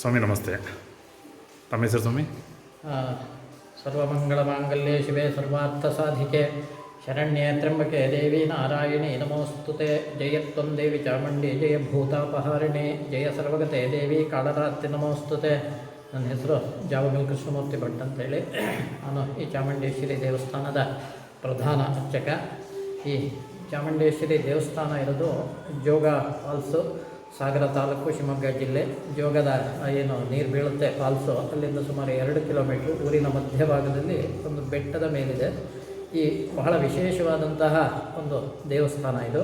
ಸ್ವಾಮಿ, ನಮಸ್ತೆ. ತಮ್ಮ ಹೆಸರು ಸ್ವಾಮಿ? ಸರ್ವಮಂಗಳ ಮಾಂಗಲ್ಯೇ ಶಿವೆ ಸರ್ವಾರ್ಥಸಾಧಿಕೆ ಶರಣ್ಯ ತ್ರ್ಯಂಬಕೆ ದೇವಿ ನಾರಾಯಣಿ ನಮೋಸ್ತುತೆ. ಜಯತ್ವಂ ದೇವಿ ಚಾಮುಂಡಿ, ಜಯ ಭೂತಾಪಹಾರಿಣಿ. ಜಯ ಸರ್ವಗತೆ ದೇವಿ ಕಾಳರಾತ್ರಿ ನಮೋಸ್ತುತೆ. ನನ್ನ ಹೆಸರು ಜಾವಗಲ್ ಕೃಷ್ಣಮೂರ್ತಿ ಭಟ್ ಅಂತೇಳಿ ನಾನು ಈ ಚಾಮುಂಡೇಶ್ವರಿ ದೇವಸ್ಥಾನದ ಪ್ರಧಾನ ಅರ್ಚಕ. ಈ ಚಾಮುಂಡೇಶ್ವರಿ ದೇವಸ್ಥಾನ ಇರೋದು ಜೋಗ ಫಾಲ್ಸು ಸಾಗರ ತಾಲೂಕು ಶಿವಮೊಗ್ಗ ಜಿಲ್ಲೆ ಜೋಗದ ಏನು ನೀರು ಬೀಳುತ್ತೆ, ಫಾಲ್ಸು, ಅಲ್ಲಿಂದ ಸುಮಾರು ಎರಡು ಕಿಲೋಮೀಟ್ರ್, ಊರಿನ ಮಧ್ಯಭಾಗದಲ್ಲಿ ಒಂದು ಬೆಟ್ಟದ ಮೇಲಿದೆ. ಈ ಬಹಳ ವಿಶೇಷವಾದಂತಹ ಒಂದು ದೇವಸ್ಥಾನ ಇದು.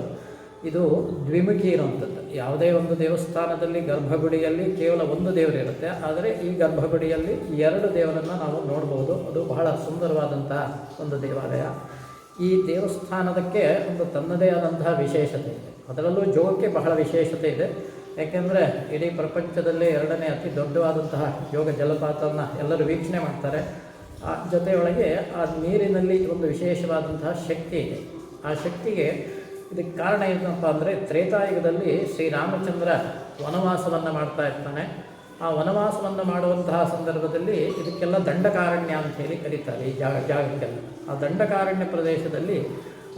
ಇದು ದ್ವಿಮುಖಿ ಇರುವಂಥದ್ದು ಯಾವುದೇ ಒಂದು ದೇವಸ್ಥಾನದಲ್ಲಿ ಗರ್ಭಗುಡಿಯಲ್ಲಿ ಕೇವಲ ಒಂದು ದೇವರಿರುತ್ತೆ ಆದರೆ ಈ ಗರ್ಭಗುಡಿಯಲ್ಲಿ ಎರಡು ದೇವರನ್ನು ನಾವು ನೋಡ್ಬೋದು. ಅದು ಬಹಳ ಸುಂದರವಾದಂತಹ ಒಂದು ದೇವಾಲಯ. ಈ ದೇವಸ್ಥಾನದಕ್ಕೆ ಒಂದು ತನ್ನದೇ ಆದಂತಹ ವಿಶೇಷತೆ ಇದೆ. ಅದರಲ್ಲೂ ಜೋಗಕ್ಕೆ ಬಹಳ ವಿಶೇಷತೆ ಇದೆ. ಯಾಕೆಂದರೆ ಇಡೀ ಪ್ರಪಂಚದಲ್ಲೇ ಎರಡನೇ ಅತಿ ದೊಡ್ಡವಾದಂತಹ ಯೋಗ ಜಲಪಾತವನ್ನು ಎಲ್ಲರೂ ವೀಕ್ಷಣೆ ಮಾಡ್ತಾರೆ. ಆ ಜೊತೆಯೊಳಗೆ ಆ ನೀರಿನಲ್ಲಿ ಒಂದು ವಿಶೇಷವಾದಂತಹ ಶಕ್ತಿ ಇದೆ. ಆ ಶಕ್ತಿಗೆ ಇದಕ್ಕೆ ಕಾರಣ ಏನಪ್ಪ ಅಂದರೆ ತ್ರೇತಾಯುಗದಲ್ಲಿ ಶ್ರೀರಾಮಚಂದ್ರ ವನವಾಸವನ್ನು ಮಾಡ್ತಾ ಇರ್ತಾನೆ. ಆ ವನವಾಸವನ್ನು ಮಾಡುವಂತಹ ಸಂದರ್ಭದಲ್ಲಿ ಇದಕ್ಕೆಲ್ಲ ದಂಡಕಾರಣ್ಯ ಅಂತ ಹೇಳಿ ಕರೀತಾರೆ ಈ ಜಾಗ ಜಾಗಕ್ಕೆಲ್ಲ. ಆ ದಂಡಕಾರಣ್ಯ ಪ್ರದೇಶದಲ್ಲಿ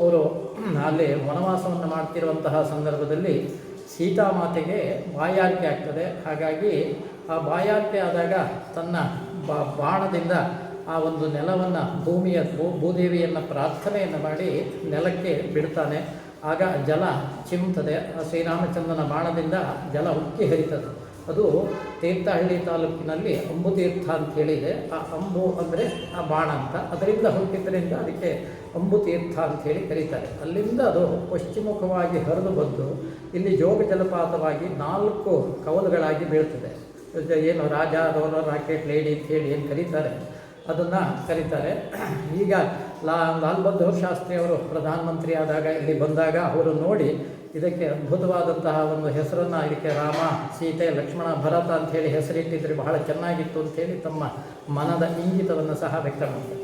ಅವರು ಅಲ್ಲಿ ವನವಾಸವನ್ನು ಮಾಡ್ತಿರುವಂತಹ ಸಂದರ್ಭದಲ್ಲಿ ಸೀತಾಮಾತೆಗೆ ಬಾಯಾರಿಕೆ ಆಗ್ತದೆ. ಹಾಗಾಗಿ ಆ ಬಾಯಾರಿಕೆ ಆದಾಗ ತನ್ನ ಬಾಣದಿಂದ ಆ ಒಂದು ನೆಲವನ್ನು ಭೂಮಿಯ ಭೂ, ಭೂದೇವಿಯನ್ನು ಪ್ರಾರ್ಥನೆಯನ್ನು ಮಾಡಿ ನೆಲಕ್ಕೆ ಬಿಡ್ತಾನೆ. ಆಗ ಜಲ ಚಿಮ್ತದೆ ಆ ಶ್ರೀರಾಮಚಂದ್ರನ ಬಾಣದಿಂದ ಜಲ ಉಕ್ಕಿ ಹರಿತದೆ. ಅದು ತೀರ್ಥಹಳ್ಳಿ ತಾಲೂಕಿನಲ್ಲಿ ಅಂಬುತೀರ್ಥ ಅಂತ ಹೇಳಿದೆ ಆ ಅಂಬು ಅಂದರೆ ಆ ಬಾಣ ಅಂತ. ಅದರಿಂದ ಹುಟ್ಟಿದ್ದರಿಂದ ಅದಕ್ಕೆ ಅಂಬುತೀರ್ಥ ಅಂತ ಹೇಳಿ ಕರೀತಾರೆ. ಅಲ್ಲಿಂದ ಅದು ಪಶ್ಚಿಮುಖವಾಗಿ ಹರಿದು ಬಂದು ಇಲ್ಲಿ ಜೋಗ ಜಲಪಾತವಾಗಿ ನಾಲ್ಕು ಕವಲುಗಳಾಗಿ ಬೀಳ್ತದೆ. ಏನು ರಾಜ ರೋಲ ರಾಕೆಟ್, ಲೇಡಿ ಅಂತ ಹೇಳಿ ಏನು ಕರೀತಾರೆ, ಅದನ್ನು ಕರೀತಾರೆ. ಈಗ ಲಾ ಲಾಲ್ ಬಹದ್ದೂರ್ ಶಾಸ್ತ್ರಿ ಅವರು ಪ್ರಧಾನಮಂತ್ರಿ ಆದಾಗ ಇಲ್ಲಿ ಬಂದಾಗ ಅವರು ನೋಡಿ ಇದಕ್ಕೆ ಅದ್ಭುತವಾದಂತಹ ಒಂದು ಹೆಸರನ್ನು ಇದಕ್ಕೆ ರಾಮ, ಸೀತೆ, ಲಕ್ಷ್ಮಣ, ಭರತ ಅಂತ ಹೇಳಿ ಹೆಸರಿಟ್ಟಿದ್ರೆ ಬಹಳ ಚೆನ್ನಾಗಿತ್ತು ಅಂತೇಳಿ ತಮ್ಮ ಮನದ ಇಂಗಿತವನ್ನು ಸಹ ವ್ಯಕ್ತ ಮಾಡ್ತಾರೆ.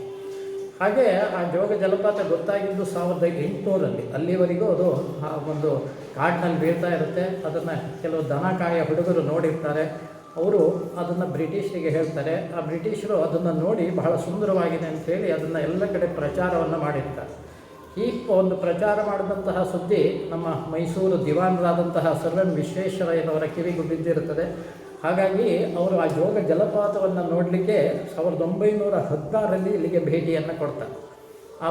ಹಾಗೆ ಆ ಜೋಗ ಜಲಪಾತ ಗೊತ್ತಾಗಿದ್ದು ಸಾವಿರದ ಎಂಟುನೂರಲ್ಲಿ. ಅಲ್ಲಿವರೆಗೂ ಅದು ಆ ಒಂದು ಕಾಡಿನಲ್ಲಿ ಬೀಳ್ತಾ ಇರುತ್ತೆ. ಅದನ್ನು ಕೆಲವು ದನಕಾಯ ಹುಡುಗರು ನೋಡಿರ್ತಾರೆ. ಅವರು ಅದನ್ನು ಬ್ರಿಟಿಷರಿಗೆ ಹೇಳ್ತಾರೆ. ಆ ಬ್ರಿಟಿಷರು ಅದನ್ನು ನೋಡಿ ಬಹಳ ಸುಂದರವಾಗಿದೆ ಅಂತೇಳಿ ಅದನ್ನು ಎಲ್ಲ ಕಡೆ ಪ್ರಚಾರವನ್ನು ಮಾಡಿರ್ತಾರೆ. ಈ ಒಂದು ಪ್ರಚಾರ ಮಾಡಿದಂತಹ ಸುದ್ದಿ ನಮ್ಮ ಮೈಸೂರು ದಿವಾನರಾದಂತಹ ಸರ್ ಎಂ ವಿಶ್ವೇಶ್ವರಯ್ಯನವರ ಕಿವಿಗೂ ಬಿದ್ದಿರುತ್ತದೆ. ಹಾಗಾಗಿ ಅವರು ಆ ಜೋಗ ಜಲಪಾತವನ್ನು ನೋಡಲಿಕ್ಕೆ ಸಾವಿರದ ಒಂಬೈನೂರ ಹದಿನಾರರಲ್ಲಿ ಇಲ್ಲಿಗೆ ಭೇಟಿಯನ್ನು ಕೊಡ್ತಾರೆ. ಆ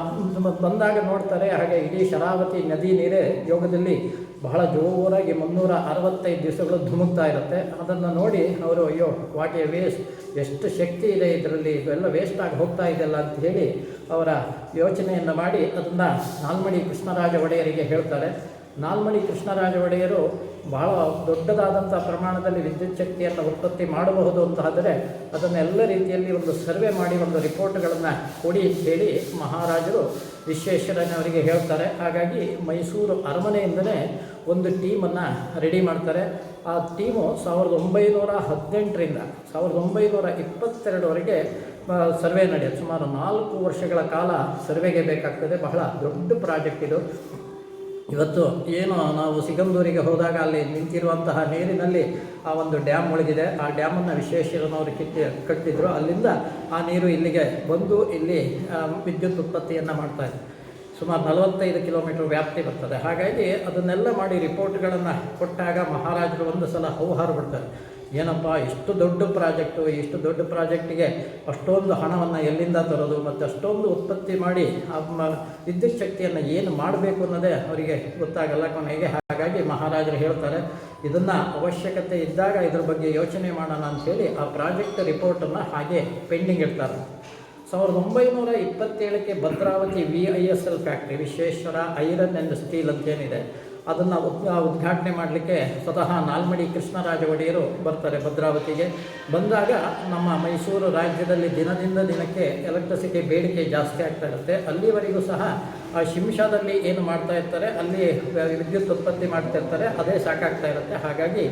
ಬಂದಾಗ ನೋಡ್ತಾರೆ, ಹಾಗೆ ಇಡೀ ಶರಾವತಿ ನದಿ ನೀರೇ ಯೋಗದಲ್ಲಿ ಬಹಳ ಜೋರಾಗಿ ಮುನ್ನೂರ ಅರವತ್ತೈದು ದಿವಸಗಳು ಧುಮುಕ್ತಾ ಇರುತ್ತೆ. ಅದನ್ನು ನೋಡಿ ಅವರು, ಅಯ್ಯೋ ವಾಟ್ ಎ ವೇಸ್ಟ್ ಎಷ್ಟು ಶಕ್ತಿ ಇದೆ ಇದರಲ್ಲಿ. ಇದೆಲ್ಲ ವೇಸ್ಟ್ ಆಗಿ ಹೋಗ್ತಾ ಇದೆಯಲ್ಲ ಅಂತ ಹೇಳಿ ಅವರ ಯೋಚನೆಯನ್ನು ಮಾಡಿ ಅದನ್ನು ನಾಲ್ಮಡಿ ಕೃಷ್ಣರಾಜ ಒಡೆಯರಿಗೆ ಹೇಳ್ತಾರೆ. ನಾಲ್ಮಡಿ ಕೃಷ್ಣರಾಜ ಒಡೆಯರು ಬಹಳ ದೊಡ್ಡದಾದಂಥ ಪ್ರಮಾಣದಲ್ಲಿ ವಿದ್ಯುತ್ ಶಕ್ತಿಯನ್ನು ಉತ್ಪತ್ತಿ ಮಾಡಬಹುದು ಅಂತ ಆದರೆ ಅದನ್ನೆಲ್ಲ ರೀತಿಯಲ್ಲಿ ಒಂದು ಸರ್ವೆ ಮಾಡಿ ಒಂದು ರಿಪೋರ್ಟ್ಗಳನ್ನು ಕೊಡಿ ಹೇಳಿ ಮಹಾರಾಜರು ವಿಶ್ವೇಶ್ವರನವರಿಗೆ ಹೇಳ್ತಾರೆ. ಹಾಗಾಗಿ ಮೈಸೂರು ಅರಮನೆಯಿಂದಲೇ ಒಂದು ಟೀಮನ್ನು ರೆಡಿ ಮಾಡ್ತಾರೆ. ಆ ಟೀಮು ಸಾವಿರದ ಒಂಬೈನೂರ ಹದಿನೆಂಟರಿಂದ ಸಾವಿರದ ಒಂಬೈನೂರ ಇಪ್ಪತ್ತೆರಡವರೆಗೆ ಸರ್ವೆ ನಡೆಯುತ್ತೆ ಸುಮಾರು ನಾಲ್ಕು ವರ್ಷಗಳ ಕಾಲ ಸರ್ವೆಗೆ ಬೇಕಾಗ್ತದೆ. ಬಹಳ ದೊಡ್ಡ ಪ್ರಾಜೆಕ್ಟ್ ಇದು. ಇವತ್ತು ಏನು ನಾವು ಸಿಗಂದೂರಿಗೆ ಹೋದಾಗ ಅಲ್ಲಿ ನಿಂತಿರುವಂತಹ ನೀರಿನಲ್ಲಿ ಆ ಒಂದು ಡ್ಯಾಮ್ ಮುಳುಗಿದೆ. ಆ ಡ್ಯಾಮನ್ನು ವಿಶ್ವೇಶ್ವರನವರು ಕಿತ್ತಿ, ಕಟ್ಟಿದ್ರು. ಅಲ್ಲಿಂದ ಆ ನೀರು ಇಲ್ಲಿಗೆ ಬಂದು ಇಲ್ಲಿ ವಿದ್ಯುತ್ ಉತ್ಪತ್ತಿಯನ್ನು ಮಾಡ್ತಾರೆ ಸುಮಾರು ನಲವತ್ತೈದು ಕಿಲೋಮೀಟರ್ ವ್ಯಾಪ್ತಿ ಬರ್ತದೆ. ಹಾಗಾಗಿ ಅದನ್ನೆಲ್ಲ ಮಾಡಿ ರಿಪೋರ್ಟ್ಗಳನ್ನು ಕೊಟ್ಟಾಗ ಮಹಾರಾಜರು ಒಂದು ಸಲ ಹೌಹಾರು ಬಿಡ್ತಾರೆ. ಏನಪ್ಪ, ಇಷ್ಟು ದೊಡ್ಡ ಪ್ರಾಜೆಕ್ಟು, ಇಷ್ಟು ದೊಡ್ಡ ಪ್ರಾಜೆಕ್ಟಿಗೆ ಅಷ್ಟೊಂದು ಹಣವನ್ನು ಎಲ್ಲಿಂದ ತರೋದು, ಮತ್ತು ಅಷ್ಟೊಂದು ಉತ್ಪತ್ತಿ ಮಾಡಿ ಆ ವಿದ್ಯುತ್ ಶಕ್ತಿಯನ್ನು ಏನು ಮಾಡಬೇಕು ಅನ್ನೋದೇ ಅವರಿಗೆ ಗೊತ್ತಾಗಲ್ಲ ಕೊನೆಗೆ. ಹಾಗಾಗಿ ಮಹಾರಾಜರು ಹೇಳ್ತಾರೆ, ಇದನ್ನು ಅವಶ್ಯಕತೆ ಇದ್ದಾಗ ಇದ್ರ ಬಗ್ಗೆ ಯೋಚನೆ ಮಾಡೋಣ ಅಂಥೇಳಿ ಆ ಪ್ರಾಜೆಕ್ಟ್ ರಿಪೋರ್ಟನ್ನು ಹಾಗೆ ಪೆಂಡಿಂಗ್ ಇಡ್ತಾರೆ. ಸಾವಿರದ ಒಂಬೈನೂರ ಇಪ್ಪತ್ತೇಳಕ್ಕೆ Bhadravati V I S L factory Vishweshwara iron and steel ಅಂತೇನಿದೆ. ಅದನ್ನು ಉದ್ ಉದ್ಘಾಟನೆ ಮಾಡಲಿಕ್ಕೆ ಸ್ವತಃ ನಾಲ್ಮಡಿ ಕೃಷ್ಣರಾಜ ಒಡೆಯರು ಬರ್ತಾರೆ ಭದ್ರಾವತಿಗೆ. ಬಂದಾಗ ನಮ್ಮ ಮೈಸೂರು ರಾಜ್ಯದಲ್ಲಿ ದಿನದಿಂದ ದಿನಕ್ಕೆ ಎಲೆಕ್ಟ್ರಿಸಿಟಿ ಬೇಡಿಕೆ ಜಾಸ್ತಿ ಆಗ್ತಾ ಇರುತ್ತೆ. ಅಲ್ಲಿವರೆಗೂ ಸಹ ಆ ಶಿಂಷಾದಲ್ಲಿ ಏನು ಮಾಡ್ತಾ ಇರ್ತಾರೆ, ಅಲ್ಲಿ ವಿದ್ಯುತ್ ಉತ್ಪತ್ತಿ ಮಾಡ್ತಾ ಇರ್ತಾರೆ, ಅದೇ ಸಾಕಾಗ್ತಾ ಇರುತ್ತೆ. ಹಾಗಾಗಿ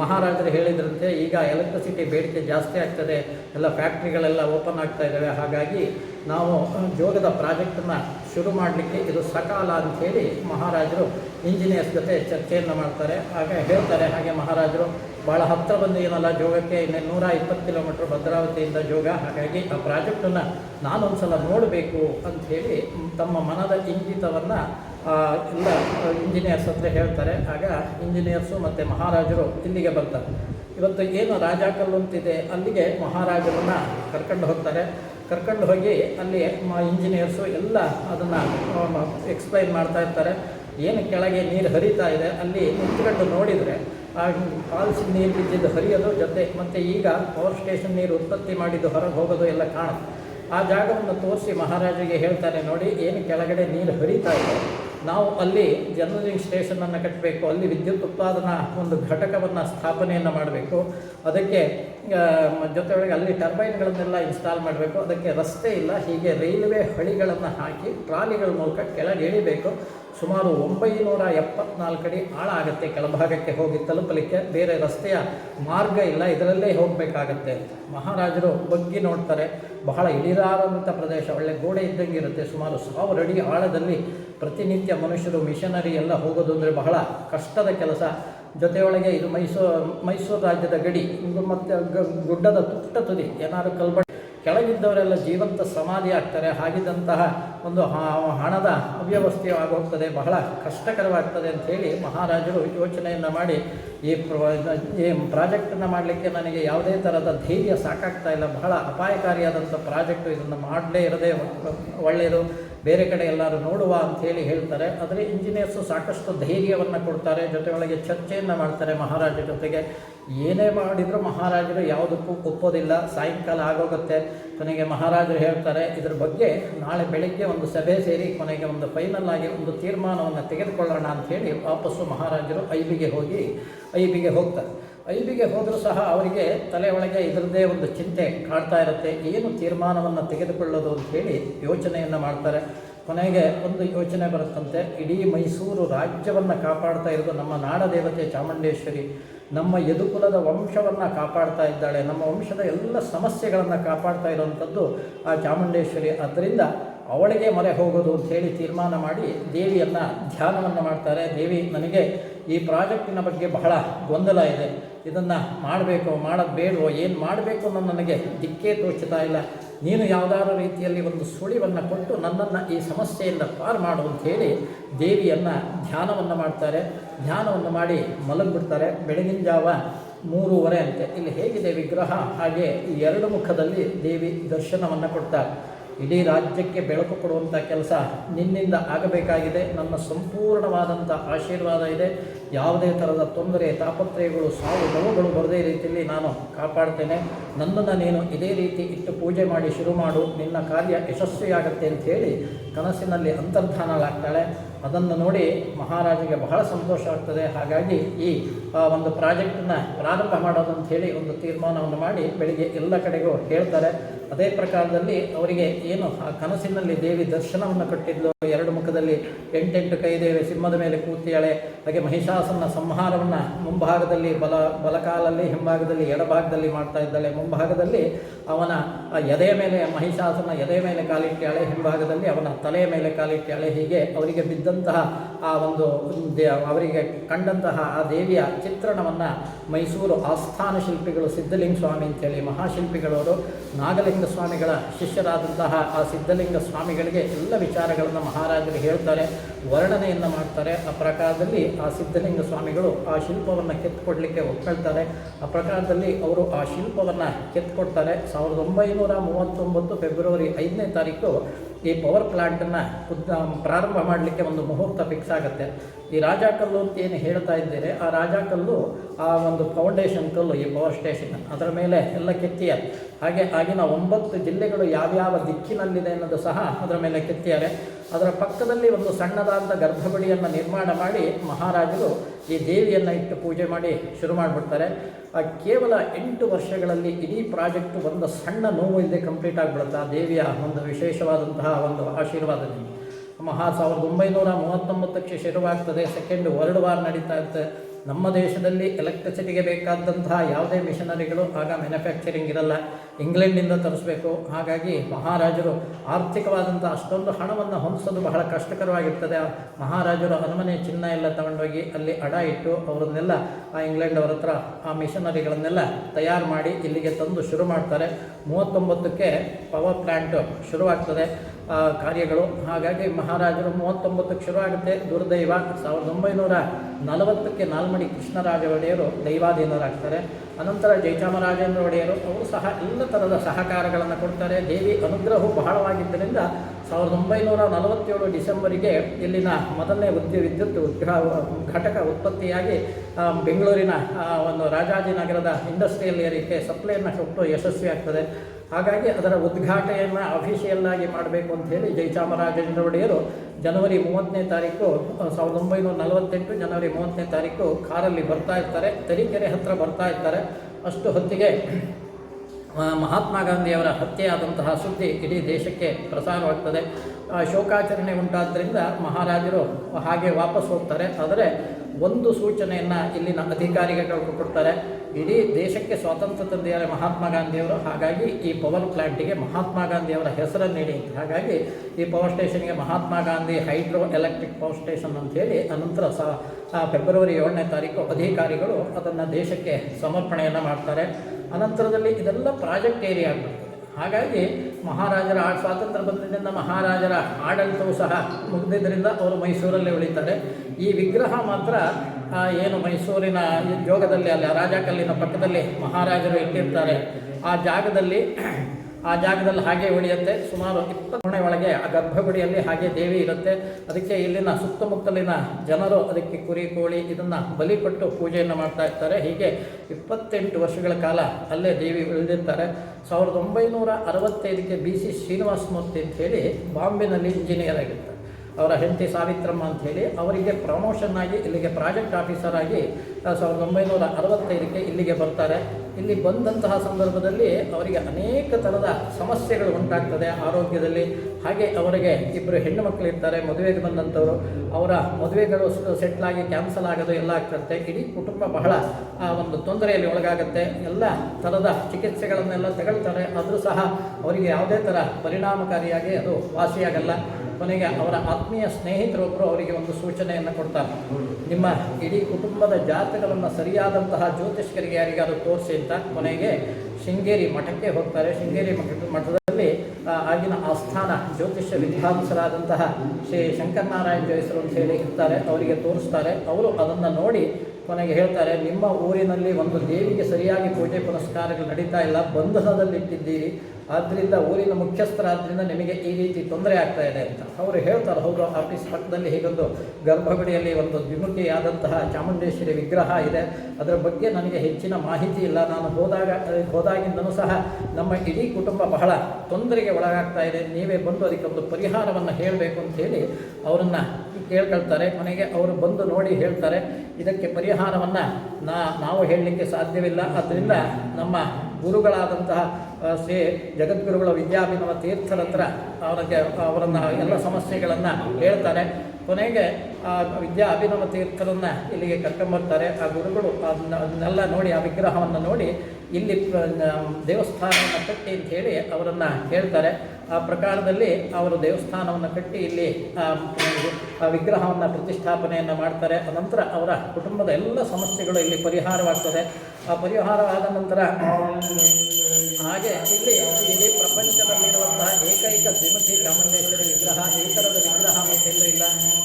ಮಹಾರಾಜರು ಹೇಳಿದ್ರಂತೆ, ಈಗ ಎಲೆಕ್ಟ್ರಿಸಿಟಿ ಬೇಡಿಕೆ ಜಾಸ್ತಿ ಆಗ್ತದೆ, ಎಲ್ಲ ಫ್ಯಾಕ್ಟ್ರಿಗಳೆಲ್ಲ ಓಪನ್ ಆಗ್ತಾ ಇದ್ದಾವೆ. ಹಾಗಾಗಿ ನಾವು ಜೋಗದ ಪ್ರಾಜೆಕ್ಟನ್ನು ಶುರು ಮಾಡಲಿಕ್ಕೆ ಇದು ಸಕಾಲ ಅಂಥೇಳಿ ಮಹಾರಾಜರು ಇಂಜಿನಿಯರ್ಸ್ ಜೊತೆ ಚರ್ಚೆಯನ್ನು ಮಾಡ್ತಾರೆ. ಆಗ ಹೇಳ್ತಾರೆ, ಹಾಗೆ ಮಹಾರಾಜರು ಭಾಳ ಹತ್ತಿರ ಬಂದಿದ್ದೀನಲ್ಲ ಜೋಗಕ್ಕೆ ಇನ್ನೇ ನೂರ ಇಪ್ಪತ್ತು ಕಿಲೋಮೀಟ್ರ್ ಭದ್ರಾವತಿಯಿಂದ ಜೋಗ. ಹಾಗಾಗಿ ಆ ಪ್ರಾಜೆಕ್ಟನ್ನು ನಾನೊಂದು ಸಲ ನೋಡಬೇಕು ಅಂಥೇಳಿ ತಮ್ಮ ಮನದ ಇಂಗಿತವನ್ನು ಎಲ್ಲ ಇಂಜಿನಿಯರ್ಸ್ ಹತ್ರ ಹೇಳ್ತಾರೆ. ಆಗ ಇಂಜಿನಿಯರ್ಸು ಮತ್ತು ಮಹಾರಾಜರು ಇಲ್ಲಿಗೆ ಬರ್ತಾರೆ. ಇವತ್ತು ಏನು ರಾಜಾಕಲ್ಲು ಅಂತಿದೆ, ಅಲ್ಲಿಗೆ ಮಹಾರಾಜರನ್ನು ಕರ್ಕೊಂಡು ಹೋಗ್ತಾರೆ. ಕರ್ಕೊಂಡು ಹೋಗಿ ಅಲ್ಲಿ ಇಂಜಿನಿಯರ್ಸು ಎಲ್ಲ ಅದನ್ನು ಎಕ್ಸ್ಪ್ಲೈನ್ ಮಾಡ್ತಾ ಇರ್ತಾರೆ. ಏನು ಕೆಳಗೆ ನೀರು ಹರಿತಾ ಇದೆ, ಅಲ್ಲಿ ನಿಂತ್ಕೊಂಡು ನೋಡಿದರೆ ಆ ಫಾಲ್ಸ್ ನೀರು ಬಿದ್ದಿದ್ದು ಹರಿಯೋದು, ಜೊತೆ ಮತ್ತು ಈಗ ಪವರ್ ಸ್ಟೇಷನ್ ನೀರು ಉತ್ಪತ್ತಿ ಮಾಡಿದ್ದು ಹೊರಗೆ ಹೋಗೋದು ಎಲ್ಲ ಕಾಣುತ್ತೆ. ಆ ಜಾಗವನ್ನು ತೋರಿಸಿ ಮಹಾರಾಜರಿಗೆ ಹೇಳ್ತಾರೆ, ನೋಡಿ, ಏನು ಕೆಳಗಡೆ ನೀರು ಹರಿತಾ ಇದೆ. ನಾವು ಅಲ್ಲಿ ಜನರಲಿಂಗ್ ಸ್ಟೇಷನನ್ನು ಕಟ್ಟಬೇಕು, ಅಲ್ಲಿ ವಿದ್ಯುತ್ ಉತ್ಪಾದನಾ ಒಂದು ಘಟಕವನ್ನು ಸ್ಥಾಪನೆಯನ್ನು ಮಾಡಬೇಕು, ಅದಕ್ಕೆ ಜೊತೆಗೆ ಅಲ್ಲಿ ಟರ್ಬೈನ್ಗಳನ್ನೆಲ್ಲ ಇನ್ಸ್ಟಾಲ್ ಮಾಡಬೇಕು, ಅದಕ್ಕೆ ರಸ್ತೆ ಇಲ್ಲ, ಹೀಗೆ ರೈಲ್ವೆ ಹಳಿಗಳನ್ನು ಹಾಕಿ ಟ್ರಾಲಿಗಳ ಮೂಲಕ ಕೆಳಗೆ ಇಳಿಬೇಕು ಸುಮಾರು ಒಂಬೈನೂರ ಎಪ್ಪತ್ನಾಲ್ಕು ಅಡಿ ಆಳ ಆಗುತ್ತೆ ಕೆಳಭಾಗಕ್ಕೆ ಹೋಗಿ ತಲುಪಲಿಕ್ಕೆ, ಬೇರೆ ರಸ್ತೆಯ ಮಾರ್ಗ ಇಲ್ಲ, ಇದರಲ್ಲೇ ಹೋಗಬೇಕಾಗತ್ತೆ. ಮಹಾರಾಜರು ಬಗ್ಗಿ ನೋಡ್ತಾರೆ ಬಹಳ ಇಳಿರಾದಂಥ ಪ್ರದೇಶ, ಒಳ್ಳೆ ಗೋಡೆ ಇದ್ದಂಗೆ ಇರುತ್ತೆ. ಸುಮಾರು ಸಾವಿರ ಅಡಿ ಆಳದಲ್ಲಿ ಪ್ರತಿನಿತ್ಯ ಮನುಷ್ಯರು ಮಿಷನರಿ ಎಲ್ಲ ಹೋಗೋದು ಅಂದರೆ ಬಹಳ ಕಷ್ಟದ ಕೆಲಸ. ಜೊತೆಯೊಳಗೆ ಇದು ಮೈಸೂರು ಮೈಸೂರು ರಾಜ್ಯದ ಗಡಿ ಮತ್ತು ಗುಡ್ಡದ ತುಟ್ಟ ತುದಿ, ಏನಾದ್ರು ಕಲ್ಬ ಕೆಳಗಿದ್ದವರೆಲ್ಲ ಜೀವಂತ ಸಮಾಧಿ ಆಗ್ತಾರೆ ಹಾಗಿದ್ದಂತಹ ಒಂದು ಹಣದ ಅವ್ಯವಸ್ಥೆ ಆಗೋಗ್ತದೆ, ಬಹಳ ಕಷ್ಟಕರವಾಗ್ತದೆ ಅಂತ ಹೇಳಿ ಮಹಾರಾಜರು ಯೋಚನೆಯನ್ನು ಮಾಡಿ ಈ ಈ ಪ್ರಾಜೆಕ್ಟನ್ನು ಮಾಡಲಿಕ್ಕೆ ನನಗೆ ಯಾವುದೇ ಥರದ ಧೈರ್ಯ ಸಾಕಾಗ್ತಾ ಇಲ್ಲ. ಬಹಳ ಅಪಾಯಕಾರಿಯಾದಂಥ ಪ್ರಾಜೆಕ್ಟು ಇದನ್ನು ಮಾಡಲೇ ಇರದೆ ಒಳ್ಳೆಯದು. ಬೇರೆ ಕಡೆ ಎಲ್ಲರೂ ನೋಡುವ ಅಂಥೇಳಿ ಹೇಳ್ತಾರೆ. ಆದರೆ ಇಂಜಿನಿಯರ್ಸು ಸಾಕಷ್ಟು ಧೈರ್ಯವನ್ನು ಕೊಡ್ತಾರೆ. ಜೊತೆಯೊಳಗೆ ಚರ್ಚೆಯನ್ನು ಮಾಡ್ತಾರೆ ಮಹಾರಾಜ ಜೊತೆಗೆ. ಏನೇ ಮಾಡಿದರೂ ಮಹಾರಾಜರು ಯಾವುದಕ್ಕೂ ಒಪ್ಪೋದಿಲ್ಲ. ಸಾಯಂಕಾಲ ಆಗೋಗುತ್ತೆ. ಕೊನೆಗೆ ಮಹಾರಾಜರು ಹೇಳ್ತಾರೆ, ಇದ್ರ ಬಗ್ಗೆ ನಾಳೆ ಬೆಳಗ್ಗೆ ಒಂದು ಸಭೆ ಸೇರಿ ಕೊನೆಗೆ ಒಂದು ಫೈನಲ್ ಆಗಿ ಒಂದು ತೀರ್ಮಾನವನ್ನು ತೆಗೆದುಕೊಳ್ಳೋಣ ಹೇಳಿ ವಾಪಸ್ಸು ಮಹಾರಾಜರು ಐಬಿಗೆ ಹೋಗಿ, ಐಬಿಗೆ ಹೋಗ್ತಾರೆ. ಐಬಿಗೆ ಹೋದರೂ ಸಹ ಅವರಿಗೆ ತಲೆ ಒಳಗೆ ಇದರದ್ದೇ ಒಂದು ಚಿಂತೆ ಕಾಡ್ತಾ ಇರುತ್ತೆ. ಏನು ತೀರ್ಮಾನವನ್ನು ತೆಗೆದುಕೊಳ್ಳೋದು ಹೇಳಿ ಯೋಚನೆಯನ್ನು ಮಾಡ್ತಾರೆ. ಕೊನೆಗೆ ಒಂದು ಯೋಚನೆ ಬರುತ್ತಂತೆ, ಇಡೀ ಮೈಸೂರು ರಾಜ್ಯವನ್ನು ಕಾಪಾಡ್ತಾ ಇರೋದು ನಮ್ಮ ನಾಡದೇವತೆ ಚಾಮುಂಡೇಶ್ವರಿ. ನಮ್ಮ ಯದುಕುಲದ ವಂಶವನ್ನು ಕಾಪಾಡ್ತಾ ಇದ್ದಾಳೆ. ನಮ್ಮ ವಂಶದ ಎಲ್ಲ ಸಮಸ್ಯೆಗಳನ್ನು ಕಾಪಾಡ್ತಾ ಇರುವಂಥದ್ದು ಆ ಚಾಮುಂಡೇಶ್ವರಿ. ಅದರಿಂದ ಅವಳಿಗೆ ಮೊರೆ ಹೋಗೋದು ಅಂಥೇಳಿ ತೀರ್ಮಾನ ಮಾಡಿ ದೇವಿಯನ್ನು ಧ್ಯಾನವನ್ನು ಮಾಡ್ತಾರೆ. ದೇವಿ, ನನಗೆ ಈ ಪ್ರಾಜೆಕ್ಟಿನ ಬಗ್ಗೆ ಬಹಳ ಗೊಂದಲ ಇದೆ. ಇದನ್ನು ಮಾಡಬೇಕು, ಮಾಡೋದು ಬೇಡವೋ, ಏನು ಮಾಡಬೇಕು ಅನ್ನೋ ನನಗೆ ದಿಕ್ಕೇ ತೋಚ್ತಾ ಇಲ್ಲ. ನೀನು ಯಾವುದಾದ್ರು ರೀತಿಯಲ್ಲಿ ಒಂದು ಸುಳಿವನ್ನು ಕೊಟ್ಟು ನನ್ನನ್ನು ಈ ಸಮಸ್ಯೆಯಿಂದ ಪಾರು ಮಾಡು ಹೇಳಿ ದೇವಿಯನ್ನು ಧ್ಯಾನವನ್ನು ಮಾಡ್ತಾರೆ. ಧ್ಯಾನವನ್ನು ಮಾಡಿ ಮಲಗಿಬಿಡ್ತಾರೆ. ಬೆಳಗಿನ ಜಾವ ಮೂರುವರೆ ಅಂತೆ. ಇಲ್ಲಿ ಹೇಗಿದೆ ವಿಗ್ರಹ? ಹಾಗೆ ಈ ಎರಡು ಮುಖದಲ್ಲಿ ದೇವಿ ದರ್ಶನವನ್ನು ಕೊಡ್ತಾರೆ ಇಡೀ ರಾಜ್ಯಕ್ಕೆ ಬೆಳಕು ಕೊಡುವಂಥ ಕೆಲಸ ನಿನ್ನಿಂದ ಆಗಬೇಕಾಗಿದೆ. ನನ್ನ ಸಂಪೂರ್ಣವಾದಂಥ ಆಶೀರ್ವಾದ ಇದೆ. ಯಾವುದೇ ಥರದ ತೊಂದರೆ, ತಾಪತ್ರಯಗಳು, ಸಾವು, ನೋವುಗಳು ಬರದೇ ರೀತಿಯಲ್ಲಿ ನಾನು ಕಾಪಾಡ್ತೇನೆ. ನನ್ನನ್ನು ನೀನು ಇದೇ ರೀತಿ ಇಟ್ಟು ಪೂಜೆ ಮಾಡಿ, ಶುರು ಮಾಡು. ನಿನ್ನ ಕಾರ್ಯ ಯಶಸ್ವಿಯಾಗತ್ತೆ ಅಂತ ಹೇಳಿ ಕನಸಿನಲ್ಲಿ ಅಂತರ್ಧಾನಳಾಗ್ತಾಳೆ. ಅದನ್ನು ನೋಡಿ ಮಹಾರಾಜಿಗೆ ಬಹಳ ಸಂತೋಷ ಆಗ್ತದೆ. ಹಾಗಾಗಿ ಈ ಒಂದು ಪ್ರಾಜೆಕ್ಟನ್ನು ಪ್ರಾರಂಭ ಮಾಡೋದು ಹೇಳಿ ಒಂದು ತೀರ್ಮಾನವನ್ನು ಮಾಡಿ ಬೆಳಿಗ್ಗೆ ಎಲ್ಲ ಕಡೆಗೂ ಹೇಳ್ತಾರೆ. ಅದೇ ಪ್ರಕಾರದಲ್ಲಿ ಅವರಿಗೆ ಏನು ಆ ಕನಸಿನಲ್ಲಿ ದೇವಿ ದರ್ಶನವನ್ನು ಕೊಟ್ಟಿದ್ಲು. ಎರಡು ಮುಖದಲ್ಲಿ ಎಂಟೆಂಟು ಕೈದೇವಿ ಸಿಂಹದ ಮೇಲೆ ಕೂತಿಯಾಳೆ ಹಾಗೆ ಮಹಿಷಾಸನ ಸಂಹಾರವನ್ನು ಮುಂಭಾಗದಲ್ಲಿ ಬಲ, ಬಲಕಾಲಲ್ಲಿ, ಹಿಂಭಾಗದಲ್ಲಿ, ಎಡಭಾಗದಲ್ಲಿ ಮಾಡ್ತಾ ಇದ್ದಾಳೆ. ಮುಂಭಾಗದಲ್ಲಿ ಅವನ ಎದೆಯ ಮೇಲೆ ಮಹಿಷಾಸನ ಎದೆಯ ಮೇಲೆ ಕಾಲಿಟ್ಟಾಳೆ ಹಿಂಭಾಗದಲ್ಲಿ ಅವನ ತಲೆಯ ಮೇಲೆ ಕಾಲಿಟ್ಟಾಳೆ ಹೀಗೆ ಅವರಿಗೆ ಬಿದ್ದಂತಹ ಆ ಒಂದು ದೇ- ಅವರಿಗೆ ಕಂಡಂತಹ ಆ ದೇವಿಯ ಚಿತ್ರಣವನ್ನು ಮೈಸೂರು ಆಸ್ಥಾನ ಶಿಲ್ಪಿಗಳು ಸಿದ್ಧಲಿಂಗ ಸ್ವಾಮಿ ಅಂತೇಳಿ ಮಹಾಶಿಲ್ಪಿಗಳವರು ನಾಗಲಿಂಗ ಸ್ವಾಮಿಗಳ ಶಿಷ್ಯರಾದಂತಹ ಆ ಸಿದ್ಧಲಿಂಗ ಸ್ವಾಮಿಗಳಿಗೆ ಎಲ್ಲ ವಿಚಾರಗಳನ್ನು ಮಹಾರಾಜರು ಹೇಳ್ತಾರೆ, ವರ್ಣನೆಯನ್ನು ಮಾಡ್ತಾರೆ. ಆ ಪ್ರಕಾರದಲ್ಲಿ ಆ ಸಿದ್ಧಲಿಂಗ ಸ್ವಾಮಿಗಳು ಆ ಶಿಲ್ಪವನ್ನು ಕೆತ್ತುಕೊಡ್ಲಿಕ್ಕೆ ಒಪ್ಪಳ್ತಾರೆ ಆ ಪ್ರಕಾರದಲ್ಲಿ ಅವರು ಆ ಶಿಲ್ಪವನ್ನು ಕೆತ್ತುಕೊಡ್ತಾರೆ ಸಾವಿರದ ಒಂಬೈನೂರ ಮೂವತ್ತೊಂಬತ್ತು ಫೆಬ್ರವರಿ ಐದನೇ ತಾರೀಕು ಈ ಪವರ್ ಪ್ಲಾಂಟನ್ನು ಉದ್ದ ಪ್ರಾರಂಭ ಮಾಡಲಿಕ್ಕೆ ಒಂದು ಮುಹೂರ್ತ ಫಿಕ್ಸ್ ಆಗುತ್ತೆ. ಈ ರಾಜಾ ಕಲ್ಲು ಅಂತ ಏನು ಹೇಳ್ತಾ ಇದ್ದೀರಿ ಆ ರಾಜಾ ಕಲ್ಲು ಆ ಒಂದು ಫೌಂಡೇಶನ್ ಕಲ್ಲು, ಈ ಪವರ್ ಸ್ಟೇಷನ್ ಅದರ ಮೇಲೆ ಎಲ್ಲ ಕೆತ್ತಿಯಾರೆ ಹಾಗೆ ಆಗಿನ ಒಂಬತ್ತು ಜಿಲ್ಲೆಗಳು ಯಾವ್ಯಾವ ದಿಕ್ಕಿನಲ್ಲಿದೆ ಅನ್ನೋದು ಸಹ ಅದರ ಮೇಲೆ ಕೆತ್ತಿದ್ದಾರೆ. ಅದರ ಪಕ್ಕದಲ್ಲಿ ಒಂದು ಸಣ್ಣದಾದ ಗರ್ಭಗುಡಿಯನ್ನು ನಿರ್ಮಾಣ ಮಾಡಿ ಮಹಾರಾಜರು ಈ ದೇವಿಯನ್ನು ಇಟ್ಟು ಪೂಜೆ ಮಾಡಿ ಶುರು ಮಾಡಿಬಿಡ್ತಾರೆ. ಕೇವಲ ಎಂಟು ವರ್ಷಗಳಲ್ಲಿ ಇಡೀ ಪ್ರಾಜೆಕ್ಟ್ ಒಂದು ಸಣ್ಣ ನೋವು ಇಲ್ಲದೆ ಕಂಪ್ಲೀಟ್ ಆಗಿಬಿಡುತ್ತೆ. ಆ ದೇವಿಯ ಒಂದು ವಿಶೇಷವಾದಂತಹ ಒಂದು ಆಶೀರ್ವಾದದಿಂದ. ಮಹಾ ಸಾವಿರದ ಒಂಬೈನೂರ ಮೂವತ್ತೊಂಬತ್ತಕ್ಕೆ ಶುರುವಾಗ್ತದೆ. ಸೆಕೆಂಡ್ ವರ್ಲ್ಡ್ ವಾರ್ ನಡೀತಾ ಇರುತ್ತೆ. ನಮ್ಮ ದೇಶದಲ್ಲಿ ಎಲೆಕ್ಟ್ರಿಸಿಟಿಗೆ ಬೇಕಾದಂತಹ ಯಾವುದೇ ಮಿಷನರಿಗಳು ಆಗ ಮ್ಯಾನುಫ್ಯಾಕ್ಚರಿಂಗ್ ಇರಲ್ಲ. ಇಂಗ್ಲೆಂಡಿಂದ ತರಿಸ್ಬೇಕು. ಹಾಗಾಗಿ ಮಹಾರಾಜರು ಆರ್ಥಿಕವಾದಂಥ ಅಷ್ಟೊಂದು ಹಣವನ್ನು ಹೊಂದಿಸೋದು ಬಹಳ ಕಷ್ಟಕರವಾಗಿರ್ತದೆ. ಮಹಾರಾಜರು ಅರಮನೆ ಚಿನ್ನ ಎಲ್ಲ ತಗೊಂಡೋಗಿ ಅಲ್ಲಿ ಅಡ ಇಟ್ಟು ಅವರನ್ನೆಲ್ಲ ಆ ಇಂಗ್ಲೆಂಡ್ ಅವರ ಹತ್ರ ಆ ಮಿಷನರಿಗಳನ್ನೆಲ್ಲ ತಯಾರು ಮಾಡಿ ಇಲ್ಲಿಗೆ ತಂದು ಶುರು ಮಾಡ್ತಾರೆ. ಮೂವತ್ತೊಂಬತ್ತಕ್ಕೆ ಪವರ್ ಪ್ಲ್ಯಾಂಟು ಶುರುವಾಗ್ತದೆ. ಕಾರ್ಯಗಳು. ಹಾಗಾಗಿ ಮಹಾರಾಜರು ಮೂವತ್ತೊಂಬತ್ತಕ್ಕೆ ಶುರುವಾಗುತ್ತೆ ದುರ್ದೈವ. ಸಾವಿರದ ಒಂಬೈನೂರ ನಲವತ್ತಕ್ಕೆ ನಾಲ್ಮಡಿ ಕೃಷ್ಣರಾಜ ಒಡೆಯರು ದೈವಾಧೀನರಾಗ್ತಾರೆ. ಅನಂತರ ಜಯಚಾಮರಾಜೇಂದ್ರ ಒಡೆಯರು, ಅವರು ಸಹ ಎಲ್ಲ ಥರದ ಸಹಕಾರಗಳನ್ನು ಕೊಡ್ತಾರೆ. ದೇವಿ ಅನುಗ್ರಹವು ಬಹಳವಾಗಿದ್ದರಿಂದ ಸಾವಿರದ ಒಂಬೈನೂರ ನಲವತ್ತೇಳು ಡಿಸೆಂಬರಿಗೆ ಇಲ್ಲಿನ ಮೊದಲನೇ ಉದ್ಯ ವಿದ್ಯುತ್ ಉದ್ಘಾ, ಘಟಕ ಉತ್ಪತ್ತಿಯಾಗಿ ಬೆಂಗಳೂರಿನ ಒಂದು ರಾಜಾಜಿನಗರದ ಇಂಡಸ್ಟ್ರಿಯಲ್ ಏರಿಯಾಕ್ಕೆ ಸಪ್ಲೈನ ಕೊಟ್ಟು ಯಶಸ್ವಿಯಾಗ್ತದೆ ಹಾಗಾಗಿ ಅದರ ಉದ್ಘಾಟನೆಯನ್ನು ಅಫಿಷಿಯಲ್ ಆಗಿ ಮಾಡಬೇಕು ಅಂತ ಹೇಳಿ ಜಯಚಾಮರಾಜೇಂದ್ರ ಒಡೆಯರು ಜನವರಿ ಮೂವತ್ತನೇ ತಾರೀಕು ಸಾವಿರದ ಒಂಬೈನೂರ ನಲವತ್ತೆಂಟು ಜನವರಿ ಮೂವತ್ತನೇ ತಾರೀಕು ಕಾರಲ್ಲಿ ಬರ್ತಾ ಇರ್ತಾರೆ. ತರೀಕೆರೆ ಹತ್ತಿರ ಬರ್ತಾ ಇರ್ತಾರೆ. ಅಷ್ಟು ಹೊತ್ತಿಗೆ ಮಹಾತ್ಮ ಗಾಂಧಿಯವರ ಹತ್ಯೆಯಾದಂತಹ ಸುದ್ದಿ ಇಡೀ ದೇಶಕ್ಕೆ ಪ್ರಸಾರವಾಗ್ತದೆ. ಶೋಕಾಚರಣೆ ಉಂಟಾದ್ದರಿಂದ ಮಹಾರಾಜರು ಹಾಗೆ ವಾಪಸ್ ಹೋಗ್ತಾರೆ. ಆದರೆ ಒಂದು ಸೂಚನೆಯನ್ನು ಇಲ್ಲಿನ ಅಧಿಕಾರಿಗಳು ಕೊಡ್ತಾರೆ ಇಡೀ ದೇಶಕ್ಕೆ ಸ್ವಾತಂತ್ರ್ಯ ತಂದೆಯಾರೆ ಮಹಾತ್ಮ ಗಾಂಧಿಯವರು. ಹಾಗಾಗಿ ಈ ಪವರ್ ಪ್ಲ್ಯಾಂಟಿಗೆ ಮಹಾತ್ಮ ಗಾಂಧಿಯವರ ಹೆಸರನ್ನು ನೀಡಿ ಹಾಗಾಗಿ ಈ ಪವರ್ ಸ್ಟೇಷನ್ಗೆ Mahatma Gandhi hydro electric power station ಅಂತ ಹೇಳಿ ಅನಂತರ ಸ ಫೆಬ್ರವರಿ ಏಳನೇ ತಾರೀಕು ಅಧಿಕಾರಿಗಳು ಅದನ್ನು ದೇಶಕ್ಕೆ ಸಮರ್ಪಣೆಯನ್ನು ಮಾಡ್ತಾರೆ. ಅನಂತರದಲ್ಲಿ ಇದೆಲ್ಲ ಪ್ರಾಜೆಕ್ಟ್ ಏರಿಯಾ ಹಾಗಾಗಿ ಮಹಾರಾಜರ ಆ ಸ್ವಾತಂತ್ರ್ಯ ಬಂದಿದ್ದರಿಂದ ಮಹಾರಾಜರ ಆಡಳಿತವು ಸಹ ಮುಗಿದಿದ್ದರಿಂದ ಅವರು ಮೈಸೂರಲ್ಲೇ ಉಳಿತಾರೆ. ಈ ವಿಗ್ರಹ ಮಾತ್ರ ಏನು ಮೈಸೂರಿನ ಜೋಗದಲ್ಲಿ ಅಲ್ಲಿ ರಾಜಕಲ್ಲಿನ ಪಕ್ಕದಲ್ಲಿ ಮಹಾರಾಜರು ಇಟ್ಟಿರ್ತಾರೆ. ಆ ಜಾಗದಲ್ಲಿ ಆ ಜಾಗದಲ್ಲಿ ಹಾಗೆ ಉಳಿಯುತ್ತೆ. ಸುಮಾರು ಇಪ್ಪತ್ತು ಒಳಗೆ ಆ ಗರ್ಭಗುಡಿಯಲ್ಲಿ ಹಾಗೆ ದೇವಿ ಇರುತ್ತೆ. ಅದಕ್ಕೆ ಇಲ್ಲಿನ ಸುತ್ತಮುತ್ತಲಿನ ಜನರು ಅದಕ್ಕೆ ಕುರಿ, ಕೋಳಿ ಇದನ್ನು ಬಲಿ ಕೊಟ್ಟು ಪೂಜೆಯನ್ನು ಮಾಡ್ತಾ ಇರ್ತಾರೆ. ಹೀಗೆ ಇಪ್ಪತ್ತೆಂಟು ವರ್ಷಗಳ ಕಾಲ ಅಲ್ಲೇ ದೇವಿ ಉಳಿದಿರ್ತಾರೆ. ಸಾವಿರದ ಒಂಬೈನೂರ ಅರವತ್ತೈದಕ್ಕೆ ಬಿ ಸಿ ಶ್ರೀನಿವಾಸ ಮೂರ್ತಿ ಅಂತ ಹೇಳಿ ಬಾಂಬೆನಲ್ಲಿ ಇಂಜಿನಿಯರ್ ಆಗಿರ್ತಾರೆ. ಅವರ ಹೆಂಡತಿ ಸಾವಿತ್ರಮ್ಮ ಅಂತ ಹೇಳಿ ಅವರಿಗೆ ಪ್ರಮೋಷನ್ ಆಗಿ ಇಲ್ಲಿಗೆ ಪ್ರಾಜೆಕ್ಟ್ ಆಫೀಸರ್ ಆಗಿ ಸಾವಿರದ ಒಂಬೈನೂರ ಅರವತ್ತೈದಕ್ಕೆ ಇಲ್ಲಿಗೆ ಬರ್ತಾರೆ. ಇಲ್ಲಿ ಬಂದಂತಹ ಸಂದರ್ಭದಲ್ಲಿ ಅವರಿಗೆ ಅನೇಕ ಥರದ ಸಮಸ್ಯೆಗಳು ಉಂಟಾಗ್ತದೆ ಆರೋಗ್ಯದಲ್ಲಿ. ಹಾಗೆ ಅವರಿಗೆ ಇಬ್ಬರು ಹೆಣ್ಣು ಮಕ್ಕಳು ಇರ್ತಾರೆ ಮದುವೆಗೆ ಬಂದಂಥವರು. ಅವರ ಮದುವೆಗಳು ಸೆಟ್ಲ್ ಆಗಿ ಕ್ಯಾನ್ಸಲ್ ಆಗೋದು ಎಲ್ಲ ಆಗ್ತದೆ ಇಡೀ ಕುಟುಂಬ ಬಹಳ ಆ, ಒಂದು ತೊಂದರೆಯಲ್ಲಿ ಒಳಗಾಗುತ್ತೆ. ಎಲ್ಲ ಥರದ ಚಿಕಿತ್ಸೆಗಳನ್ನೆಲ್ಲ ತಗೊಳ್ತಾರೆ. ಆದರೂ ಸಹ ಅವರಿಗೆ ಯಾವುದೇ ಥರ ಪರಿಣಾಮಕಾರಿಯಾಗಿ ಅದು ವಾಸಿಯಾಗಲ್ಲ. ಕೊನೆಗೆ ಅವರ ಆತ್ಮೀಯ ಸ್ನೇಹಿತರೊಬ್ಬರು ಅವರಿಗೆ ಒಂದು ಸೂಚನೆಯನ್ನು ಕೊಡ್ತಾರೆ. ನಿಮ್ಮ ಇಡೀ ಕುಟುಂಬದ ಜಾತಕವನ್ನು ಸರಿಯಾದಂತಹ ಜ್ಯೋತಿಷ್ಕರಿಗೆ ಯಾರಿಗಾದರೂ ತೋರಿಸಿ ಅಂತ ಕೊನೆಗೆ ಶೃಂಗೇರಿ ಮಠಕ್ಕೆ ಹೋಗ್ತಾರೆ. ಶೃಂಗೇರಿ ಮಠ ಮಠದಲ್ಲಿ ಆಗಿನ ಆಸ್ಥಾನ ಜ್ಯೋತಿಷ್ಯ ವಿದ್ವಾಂಸರಾದಂತಹ ಶ್ರೀ ಶಂಕರನಾರಾಯಣ ಜೋಯಿಸರು ಅಂತ ಹೇಳಿ ಇರ್ತಾರೆ. ಅವರಿಗೆ ತೋರಿಸ್ತಾರೆ. ಅವರು ಅದನ್ನು ನೋಡಿ ಕೊನೆಗೆ ಹೇಳ್ತಾರೆ, ನಿಮ್ಮ ಊರಿನಲ್ಲಿ ಒಂದು ದೇವಿಗೆ ಸರಿಯಾಗಿ ಪೂಜೆ ಪುನಸ್ಕಾರಗಳು ನಡೀತಾ ಇಲ್ಲ. ಬಂಧನದಲ್ಲಿಟ್ಟಿದ್ದೀರಿ. ಆದ್ದರಿಂದ ಊರಿನ ಮುಖ್ಯಸ್ಥರಾದ್ದರಿಂದ ನಿಮಗೆ ಈ ರೀತಿ ತೊಂದರೆ ಆಗ್ತಾ ಇದೆ ಅಂತ ಅವರು ಹೇಳ್ತಾರೆ ಹೌದು ಆಫೀಸ್ ಪಕ್ಕದಲ್ಲಿ ಹೀಗೊಂದು ಗರ್ಭಗುಡಿಯಲ್ಲಿ ಒಂದು ದ್ವಿಮುಖಿಯಾದಂತಹ ಚಾಮುಂಡೇಶ್ವರಿ ವಿಗ್ರಹ ಇದೆ. ಅದರ ಬಗ್ಗೆ ನನಗೆ ಹೆಚ್ಚಿನ ಮಾಹಿತಿ ಇಲ್ಲ. ನಾನು ಹೋದಾಗ, ಹೋದಾಗಿಂದನೂ ಸಹ ನಮ್ಮ ಇಡೀ ಕುಟುಂಬ ಬಹಳ ತೊಂದರೆಗೆ ಒಳಗಾಗ್ತಾ ಇದೆ. ನೀವೇ ಬಂದು ಅದಕ್ಕೆ ಒಂದು ಪರಿಹಾರವನ್ನು ಹೇಳಬೇಕು ಅಂತ ಹೇಳಿ ಅವರನ್ನು ಕೇಳ್ಕೊಳ್ತಾರೆ. ಕೊನೆಗೆ ಅವರು ಬಂದು ನೋಡಿ ಹೇಳ್ತಾರೆ, ಇದಕ್ಕೆ ಪರಿಹಾರವನ್ನು ನಾ, ನಾವು ಹೇಳಲಿಕ್ಕೆ ಸಾಧ್ಯವಿಲ್ಲ. ಆದ್ದರಿಂದ ನಮ್ಮ ಗುರುಗಳಾದಂತಹ ಶ್ರೀ ಜಗದ್ಗುರುಗಳ ವಿದ್ಯಾಭಿನವ ತೀರ್ಥರ ಹತ್ರ ಅವರಿಗೆ ಅವರನ್ನು ಎಲ್ಲ ಸಮಸ್ಯೆಗಳನ್ನು ಹೇಳ್ತಾರೆ. ಕೊನೆಗೆ ಆ ವಿದ್ಯಾ ಅಭಿನವ ತೀರ್ಥರನ್ನು ಇಲ್ಲಿಗೆ ಕರ್ಕೊಂಬರ್ತಾರೆ. ಆ ಗುರುಗಳು ಅದನ್ನ ಅದನ್ನೆಲ್ಲ ನೋಡಿ, ಆ ವಿಗ್ರಹವನ್ನು ನೋಡಿ ಇಲ್ಲಿ ದೇವಸ್ಥಾನವನ್ನು ಕಟ್ಟಿ ಅಂತ ಹೇಳಿ ಅವರನ್ನು ಹೇಳ್ತಾರೆ. ಆ ಪ್ರಕಾರದಲ್ಲಿ ಅವರು ದೇವಸ್ಥಾನವನ್ನು ಕಟ್ಟಿ ಇಲ್ಲಿ ಆ, ವಿಗ್ರಹವನ್ನು ಪ್ರತಿಷ್ಠಾಪನೆಯನ್ನು ಮಾಡ್ತಾರೆ. ನಂತರ ಅವರ ಕುಟುಂಬದ ಎಲ್ಲ ಸಮಸ್ಯೆಗಳು ಇಲ್ಲಿ ಪರಿಹಾರವಾಗ್ತದೆ. ಆ ಪರಿಹಾರವಾದ ನಂತರ ಹಾಗೆ ಇಲ್ಲಿ ಇಡೀ ಪ್ರಪಂಚದಲ್ಲಿರುವಂತಹ ಏಕೈಕ ಶ್ರೀಮತಿ ಚಾಮುಂಡೇಶ್ವರಿ ವಿಗ್ರಹ ಈ ಥರದ ವಿಗ್ರಹ ಮತ್ತೆಲ್ಲೂ ಇಲ್ಲ.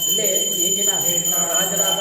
ಇಲ್ಲಿ ಈಗಿನ ರಾಜರಾದ